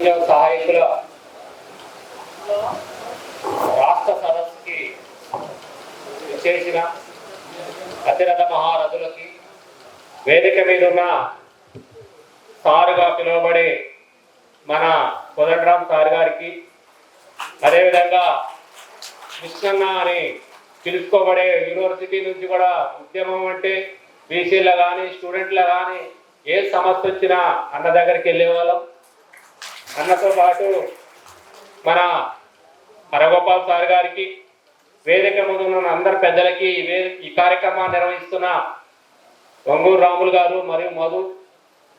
సహాయకుల రాష్ట్ర సదస్సుకి చేసిన అతిరథ మహారథులకి వేదిక మీద ఉన్న సారుగా పిలువబడే మన కొదండరామ్ సార్ గారికి అదేవిధంగా కృష్ణన్న అని పిలుచుకోబడే యూనివర్సిటీ నుంచి కూడా ఉద్యమం అంటే బీసీల కానీ స్టూడెంట్ల కానీ ఏ సమస్య వచ్చినా అన్న దగ్గరికి వెళ్ళేవాళ్ళం. అన్నతో పాటు మన హరగోపాల్ సార్ గారికి వేదిక ముందు ఉన్న అందరి పెద్దలకి ఈ వే- ఈ కార్యక్రమాన్ని నిర్వహిస్తున్న వంగూరు రాములు గారు మరియు మధు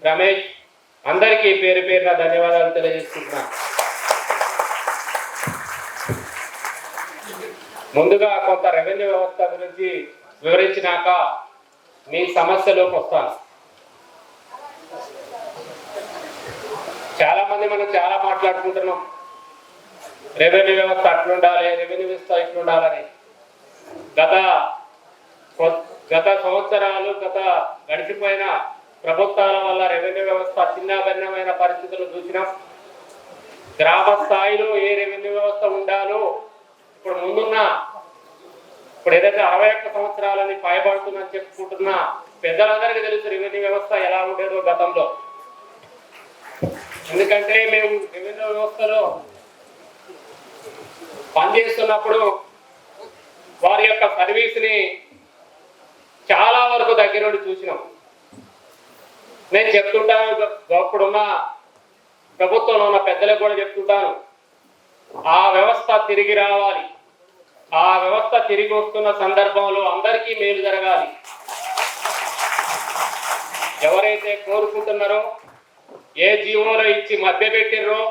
రమేష్ అందరికీ పేరు పేరున ధన్యవాదాలు తెలియజేస్తున్నా ముందుగా కొంత రెవెన్యూ వ్యవస్థ గురించి వివరించినాక మీ సమస్యలోకి వస్తాను. చాలా మనం చాలా మాట్లాడుకుంటున్నాం. రెవెన్యూ వ్యవస్థ అట్లుండాలి రెవెన్యూ వ్యవస్థ ఇట్లుండాలని. గత గత సంవత్సరాలు గత గడిచిపోయిన ప్రభుత్వాల వల్ల రెవెన్యూ వ్యవస్థ చిన్నాభిన్నమైన పరిస్థితులు చూసినాం. గ్రామ స్థాయిలో ఏ రెవెన్యూ వ్యవస్థ ఉండాలో ఇప్పుడు ముందున్న ఇప్పుడు ఏదైతే అరవై ఒక్క సంవత్సరాలని పైబడుతుందని చెప్పుకుంటున్నా పెద్దలందరికీ తెలుసు రెవెన్యూ వ్యవస్థ ఎలా ఉండేదో గతంలో. ఎందుకంటే మేము విభిన్న వ్యవస్థలో పనిచేస్తున్నప్పుడు వారి యొక్క సర్వీస్ని చాలా వరకు దగ్గర నుండి చూసినాం. నేను చెప్తుంటాను అప్పుడున్న ప్రభుత్వంలో ఉన్న పెద్దలకు కూడా చెప్తుంటాను ఆ వ్యవస్థ తిరిగి రావాలి. ఆ వ్యవస్థ తిరిగి వస్తున్న సందర్భంలో అందరికీ మేలు జరగాలి. ఎవరైతే కోరుకుంటున్నారో ఏ జీవోలో ఇచ్చి మభ్యపెట్టిర్రో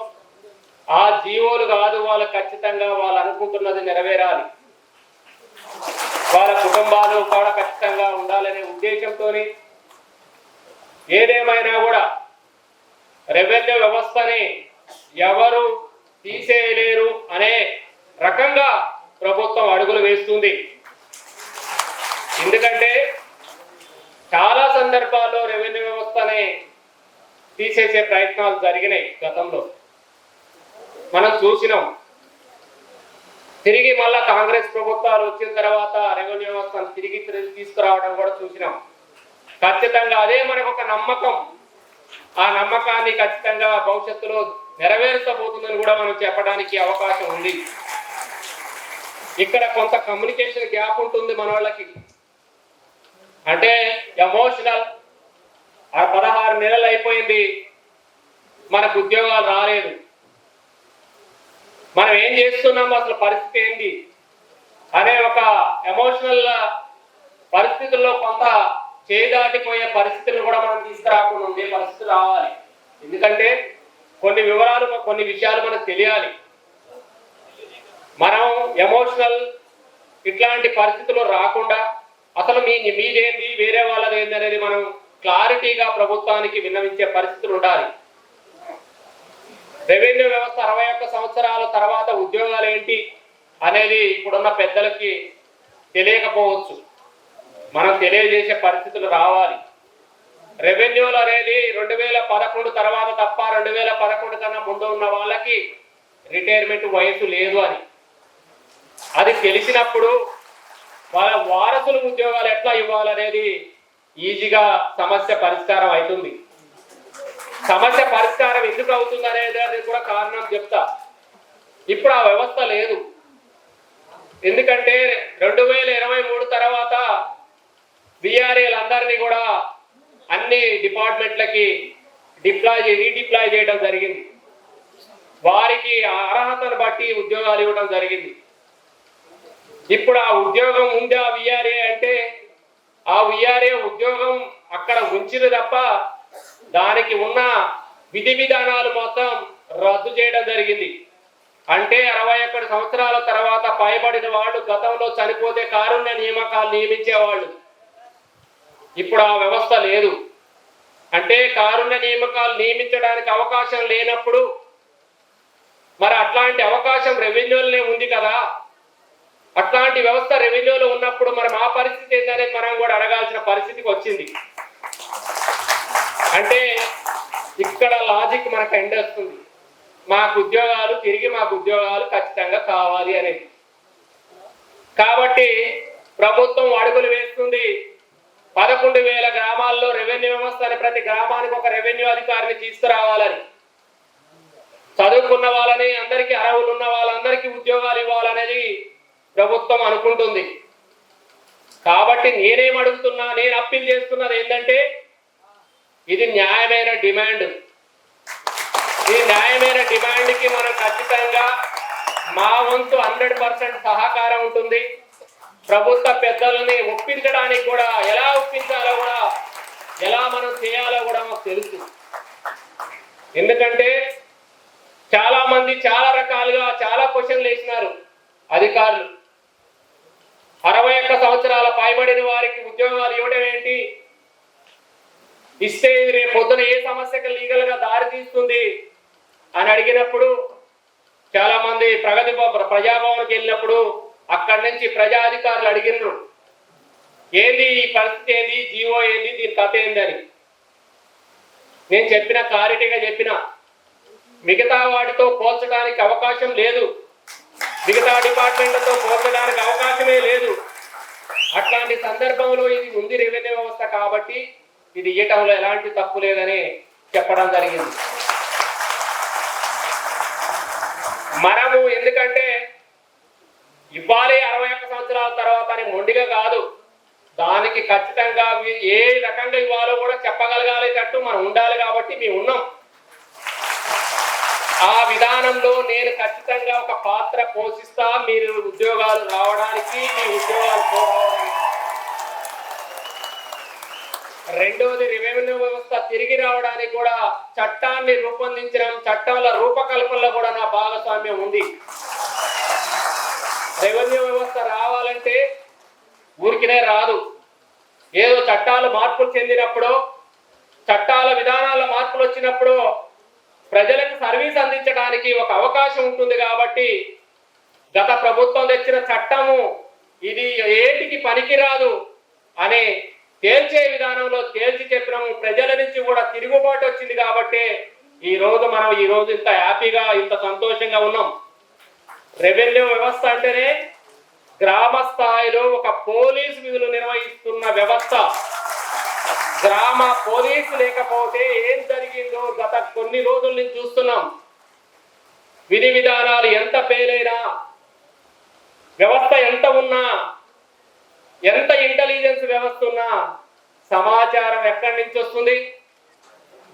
ఆ జీవోలు కాదు వాళ్ళు ఖచ్చితంగా వాళ్ళు అనుకుంటున్నది నెరవేరాలి. వాళ్ళ కుటుంబాలు కూడా ఖచ్చితంగా ఉండాలనే ఉద్దేశంతో ఏదేమైనా కూడా రెవెన్యూ వ్యవస్థని ఎవరు తీసేయలేరు అనే రకంగా ప్రభుత్వం అడుగులు వేస్తుంది. ఎందుకంటే చాలా సందర్భాల్లో రెవెన్యూ వ్యవస్థని తీసేసే ప్రయత్నాలు జరిగినాయి గతంలో. మనం చూసినాం. తిరిగి మళ్ళా కాంగ్రెస్ ప్రభుత్వాలు వచ్చిన తర్వాత రెవెన్యూ వ్యవస్థను తిరిగి తిరిగి తీసుకురావడం కూడా చూసినాం. ఖచ్చితంగా అదే మనకు ఒక నమ్మకం. ఆ నమ్మకాన్ని ఖచ్చితంగా భవిష్యత్తులో నెరవేర్చబోతుందని కూడా మనం చెప్పడానికి అవకాశం ఉంది. ఇక్కడ కొంత కమ్యూనికేషన్ గ్యాప్ ఉంటుంది మన వాళ్ళకి. అంటే ఎమోషనల్ ఆ పదహారు నెలలు అయిపోయింది. మనకు ఉద్యోగాలు రాలేదు. మనం ఏం చేస్తున్నాం అసలు పరిస్థితి ఏంటి? అనే ఒక ఎమోషనల్ పరిస్థితుల్లో కొంత చేదాటిపోయే పరిస్థితులు కూడా మనం తీసుకురాకుండా ఉండే పరిస్థితి రావాలి. ఎందుకంటే కొన్ని వివరాలు కొన్ని విషయాలు మనకు తెలియాలి. మనం ఎమోషనల్ ఇట్లాంటి పరిస్థితులు రాకుండా అసలు మీ మీదేంది వేరే వాళ్ళది ఏంది అనేది మనం క్లారిటీగా ప్రభుత్వానికి విన్నవించే పరిస్థితులు ఉండాలి. రెవెన్యూ వ్యవస్థ అరవై ఒక్క సంవత్సరాల తర్వాత ఉద్యోగాలు ఏంటి అనేది ఇప్పుడున్న పెద్దలకి తెలియకపోవచ్చు. మనం తెలియజేసే పరిస్థితులు రావాలి. రెవెన్యూలు అనేది రెండు వేల పదకొండు తర్వాత తప్ప రెండు వేల పదకొండు కన్నా ముందు ఉన్న వాళ్ళకి రిటైర్మెంట్ వయసు లేదు అని. అది తెలిసినప్పుడు వాళ్ళ వారసులు ఉద్యోగాలు ఎట్లా ఇవ్వాలనేది ఈజీగా సమస్య పరిష్కారం అవుతుంది. సమస్య పరిష్కారం ఎందుకు అవుతుంది అనేది అది కూడా కారణం చెప్తా. ఇప్పుడు ఆ వ్యవస్థ లేదు. ఎందుకంటే రెండు వేల ఇరవై మూడు తర్వాత అందరినీ కూడా అన్ని డిపార్ట్మెంట్లకి డిప్లాయ్ రీడిప్లాయ్ చేయడం జరిగింది. వారికి ఆ అర్హతను బట్టి ఉద్యోగాలు ఇవ్వడం జరిగింది. ఇప్పుడు ఆ ఉద్యోగం ఉందా విఆర్ఏ అంటే ఆ ఉయ్యారే ఉద్యోగం అక్కడ ఉంచింది తప్ప దానికి ఉన్న విధి విధానాలు మొత్తం రద్దు చేయడం జరిగింది. అంటే అరవై ఒకటి సంవత్సరాల తర్వాత పైబడిన వాళ్ళు గతంలో చనిపోతే కారుణ్య నియామకాలు నియమించేవాళ్ళు. ఇప్పుడు ఆ వ్యవస్థ లేదు. అంటే కారుణ్య నియామకాలు నియమించడానికి అవకాశం లేనప్పుడు మరి అట్లాంటి అవకాశం రెవెన్యూలోనే ఉంది కదా. అట్లాంటి వ్యవస్థ రెవెన్యూలో ఉన్నప్పుడు మనం ఆ పరిస్థితి ఏంటనేది మనం కూడా అడగాల్సిన పరిస్థితికి వచ్చింది. అంటే ఇక్కడ లాజిక్ మనకు ఎండ్ వస్తుంది. మాకు ఉద్యోగాలు తిరిగి మాకు ఉద్యోగాలు ఖచ్చితంగా కావాలి అనేది. కాబట్టి ప్రభుత్వం అడుగులు వేస్తుంది. పదకొండు వేల గ్రామాల్లో రెవెన్యూ వ్యవస్థని ప్రతి గ్రామానికి ఒక రెవెన్యూ అధికారిని తీసుకురావాలని. చదువుకున్న వాళ్ళని అందరికీ అర్హులు ఉన్న వాళ్ళందరికీ ఉద్యోగాలు ఇవ్వాలనేది ప్రభుత్వం అనుకుంటుంది. కాబట్టి నేనేం అడుగుతున్నా నేను అప్పీల్ చేస్తున్నది ఏంటంటే ఇది న్యాయమైన డిమాండ్. ఈ న్యాయమైన డిమాండ్కి మనం ఖచ్చితంగా మా వంతు హండ్రెడ్ పర్సెంట్ సహకారం ఉంటుంది. ప్రభుత్వ పెద్దలని ఒప్పించడానికి కూడా ఎలా ఒప్పించాలో కూడా ఎలా మనం చేయాలో కూడా మాకు తెలుసు. ఎందుకంటే చాలా మంది చాలా రకాలుగా చాలా క్వశ్చన్లు వేసినారు. అధికారులు. అరవై ఒక్క సంవత్సరాల పైబడిన వారికి ఉద్యోగాలు ఇవ్వడం ఏంటి? ఇస్తే ఇది రేపు పొద్దున ఏ సమస్యకు లీగల్గా దారి తీస్తుంది? అని అడిగినప్పుడు చాలా మంది ప్రగతి ప్రజాభవన్కి వెళ్ళినప్పుడు అక్కడి నుంచి ప్రజా అధికారులు అడిగినారు. ఏంది ఈ పరిస్థితి ఏంది? జీవో ఏంది? దీని కథ ఏంది నేను చెప్పిన క్లారిటీగా చెప్పిన. మిగతా వాటితో పోల్చడానికి అవకాశం లేదు. మిగతా డిపార్ట్మెంట్లతో పోల్చడానికి అవకాశమే లేదు. అట్లాంటి సందర్భంలో ఇది ఉంది రెవెన్యూ వ్యవస్థ కాబట్టి ఇది ఇవ్వటంలో ఎలాంటి తప్పు లేదని చెప్పడం జరిగింది. మనము ఎందుకంటే ఇవ్వాలి అరవై ఒక్క సంవత్సరాల తర్వాత అని మొండిగా కాదు. దానికి ఖచ్చితంగా ఏ రకంగా ఇవ్వాలో కూడా చెప్పగలగాలేటట్టు మనం ఉండాలి కాబట్టి మేము ఉన్నాం. ఆ విధానంలో నేను ఖచ్చితంగా ఒక పాత్ర పోషిస్తా మీరు ఉద్యోగాలు రావడానికి మీ ఉద్యోగాలు పోవడానికి రెండవది రెవెన్యూ వ్యవస్థ తిరిగి రావడానికి కూడా చట్టాన్ని రూపొందించడం చట్టాల రూపకల్పనలో కూడా నా భాగస్వామ్యం ఉంది. రెవెన్యూ వ్యవస్థ రావాలంటే ఊరికినే రాదు. ఏదో చట్టాలు మార్పులు చెందినప్పుడు చట్టాల విధానాల మార్పులు వచ్చినప్పుడు ప్రజలకు సర్వీస్ అందించడానికి ఒక అవకాశం ఉంటుంది కాబట్టి గత ప్రభుత్వం తెచ్చిన చట్టము ఇది ఏటికి పనికిరాదు అనే తేల్చే విధానంలో తేల్చి చెప్పినాము. ప్రజల నుంచి కూడా తిరుగుబాటు వచ్చింది కాబట్టి ఈ రోజు మనం ఈ రోజు ఇంత హ్యాపీగా ఇంత సంతోషంగా ఉన్నాం. రెవెన్యూ వ్యవస్థ అంటేనే గ్రామ స్థాయిలో ఒక పోలీస్ విధులు నిర్వహిస్తున్న వ్యవస్థ. గ్రామ పోలీసు లేకపోతే ఏం జరిగిందో గత కొన్ని రోజుల నుంచి చూస్తున్నాం. విధి విధానాలు ఎంత పేలైనా వ్యవస్థ ఎంత ఉన్నా ఎంత ఇంటెలిజెన్స్ వ్యవస్థ ఉన్నా సమాచారం ఎక్కడి నుంచి వస్తుంది?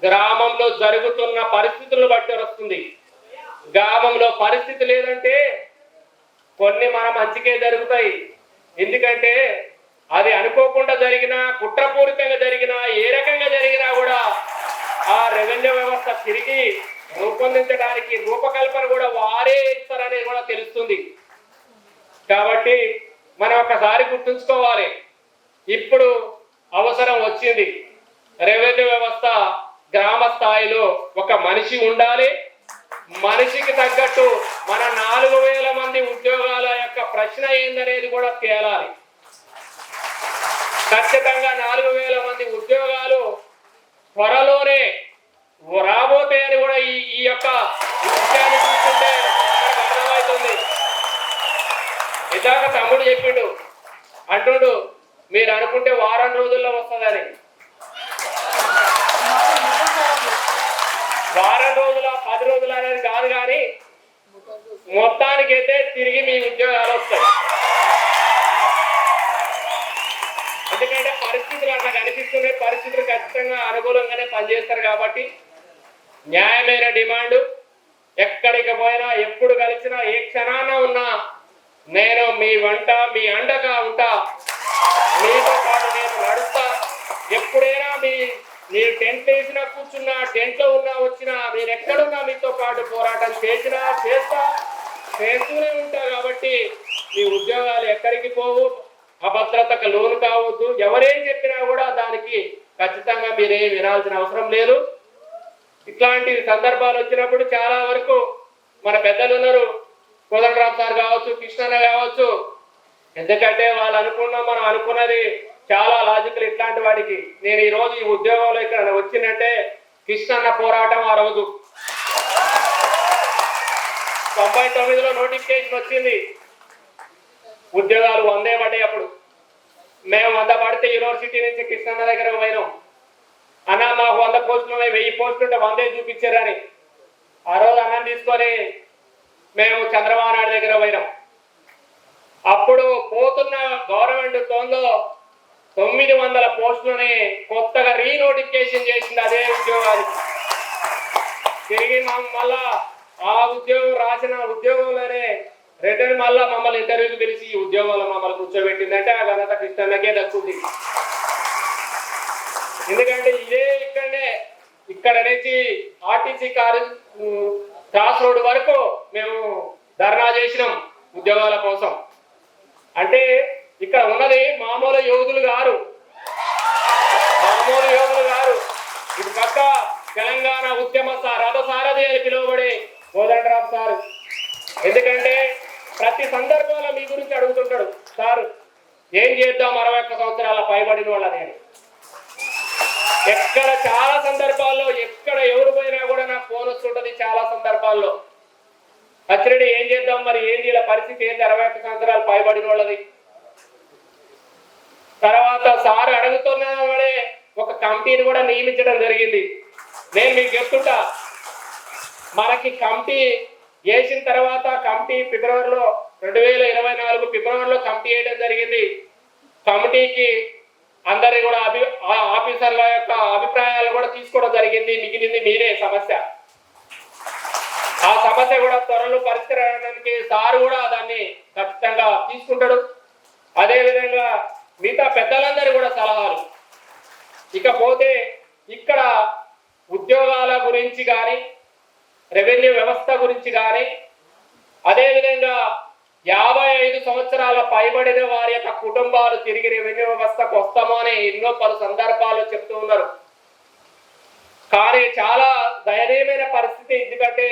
గ్రామంలో జరుగుతున్న పరిస్థితులను బట్టి వస్తుంది. గ్రామంలో పరిస్థితి లేదంటే కొన్ని మన మంచికే జరుగుతాయి. ఎందుకంటే అది అనుకోకుండా జరిగినా కుట్రపూరితంగా జరిగినా ఏ రకంగా జరిగినా కూడా ఆ రెవెన్యూ వ్యవస్థ తిరిగి రూపొందించడానికి రూపకల్పన కూడా వారే ఇస్తారనేది కూడా తెలుస్తుంది. కాబట్టి మనం ఒకసారి గుర్తుంచుకోవాలి. ఇప్పుడు అవసరం వచ్చింది. రెవెన్యూ వ్యవస్థ గ్రామ స్థాయిలో ఒక మనిషి ఉండాలి. మనిషికి తగ్గట్టు మన నాలుగు వేల మంది ఉద్యోగాల యొక్క ప్రశ్న ఏందనేది కూడా తేలాలి. ఖచ్చితంగా నాలుగు వేల మంది ఉద్యోగాలు త్వరలోనే రాబోతే అని కూడా ఈ ఈ యొక్క విషయాన్ని చూస్తుంటే అర్థమవుతుంది. ఇందాక తమ్ముడు చెప్పిండు. అంటుండు మీరు అనుకుంటే వారం రోజుల్లో వస్తుందని. వారం రోజుల పది రోజులు అనేది కాదు కానీ మొత్తానికైతే తిరిగి మీ ఉద్యోగాలు వస్తాయి. ఎందుకంటే పరిస్థితులు అట్లా కనిపిస్తున్నాయి పరిస్థితులు ఖచ్చితంగా అనుకూలంగానే పనిచేస్తారు కాబట్టి న్యాయమైన డిమాండ్ ఎక్కడికి పోయినా ఎప్పుడు కలిసినా ఏ క్షణాన ఉన్నా నేను మీ వంట మీ అండగా ఉంటా. మీతో పాటు నేను నడుస్తా. ఎప్పుడైనా మీ మీరు టెంట్ వేసినా కూర్చున్నా టెంట్లో ఉన్నా వచ్చినా మీరు ఎక్కడున్నా మీతో పాటు పోరాటం చేసినా చేస్తా చేస్తూనే ఉంటా కాబట్టి మీ ఉద్యోగాలు ఎక్కడికి పోవు. అభద్రతకు లోను కావద్దు. ఎవరేం చెప్పినా కూడా దానికి ఖచ్చితంగా మీరేం వినాల్సిన అవసరం లేదు. ఇట్లాంటి సందర్భాలు వచ్చినప్పుడు చాలా వరకు మన పెద్దలు ఉన్నారు. కోదండరామ్ సార్ కావచ్చు కృష్ణన్న కావచ్చు. ఎందుకంటే వాళ్ళు అనుకున్న మనం అనుకున్నది చాలా లాజికల్ ఇట్లాంటి వాడికి నేను ఈ రోజు ఈ ఉద్యోగంలో ఇక్కడ వచ్చిందంటే కృష్ణన్న పోరాటం ఆ రోజు. తొంభై తొమ్మిదిలో నోటిఫికేషన్ వచ్చింది. ఉద్యోగాలు వందే పడ్డాయి అప్పుడు. మేము వంద పడితే యూనివర్సిటీ నుంచి కృష్ణన్న దగ్గర పోయినాం. అన్న మాకు వంద పోస్టులు ఉన్నాయి వెయ్యి పోస్టులు ఉంటే వందే చూపించారని. ఆ రోజు అన్నం తీసుకొని మేము చంద్రబాబు నాయుడు దగ్గర పోయినాం. అప్పుడు పోతున్న గవర్నమెంట్ తోన్లో తొమ్మిది వందల పోస్టులని కొత్తగా రీనోటిఫికేషన్ చేసింది అదే ఉద్యోగానికి. తిరిగి మమ్- మళ్ళా ఆ ఉద్యోగం రాసిన ఉద్యోగంలోనే రిటర్న్ మళ్ళా మమ్మల్ని ఇంటర్వ్యూకి పిలిచి ఈ ఉద్యోగంలో మమ్మల్ని కూర్చోబెట్టిందంటే ఆ ఘనత కృష్ణన్నకే దక్కుతుంది ఎందుకంటే ఇదే ఇక్కడనే ఇక్కడ నుంచి ఆర్టీసీ కారు క్రాస్ రోడ్ వరకు మేము ధర్నా చేసినాం ఉద్యోగాల కోసం. అంటే ఇక్కడ ఉన్నది మామూలు యోధులు గారు. మామూలు యోగులు గారు. ఇది పక్క తెలంగాణ ఉద్యమ సార్ రథ అని పిలువబడే కోదండరామ్ సార్. ఎందుకంటే ప్రతి సందర్భంలో మీ గురించి అడుగుతుంటాడు సార్ ఏం చేద్దాం? అరవై ఒక్క సంవత్సరాల పైబడిన వాళ్ళని అని. ఎక్కడ చాలా సందర్భాల్లో ఎక్కడ ఎవరు పోయినా కూడా నాకు ఫోన్ వస్తుంటది చాలా సందర్భాల్లో. అచ్చరెడ్డి ఏం చేద్దాం? మరి ఏంది? ఇలా పరిస్థితి ఏంది? అరవై ఒక్క సంవత్సరాలు పైబడిన వాళ్ళది. తర్వాత సార్ అడుగుతున్న వాడే ఒక కమిటీని కూడా నియమించడం జరిగింది. నేను మీకు చెప్తుంటా మనకి కమిటీ వేసిన తర్వాత కమిటీ ఫిబ్రవరిలో రెండు వేల ఇరవై నాలుగు ఫిబ్రవరిలో కమిటీ వేయడం జరిగింది. కమిటీకి అందరి కూడా అభి ఆఫీసర్ల యొక్క అభిప్రాయాలు కూడా తీసుకోవడం జరిగింది. మిగిలింది మీరే సమస్య. ఆ సమస్య కూడా త్వరలో పరిష్కరించడానికి సార్ కూడా దాన్ని ఖచ్చితంగా తీసుకుంటాడు. అదే విధంగా మిగతా పెద్దలందరూ కూడా సలహాలు. ఇకపోతే ఇక్కడ ఉద్యోగాల గురించి కానీ రెవెన్యూ వ్యవస్థ గురించి కానీ అదేవిధంగా యాభై ఐదు సంవత్సరాల పైబడిన వారి యొక్క కుటుంబాలు తిరిగి రెవెన్యూ వ్యవస్థకు వస్తామో అని ఎన్నో పలు సందర్భాలు చెప్తూ ఉన్నారు. కానీ చాలా దయనీయమైన పరిస్థితి ఎందుకంటే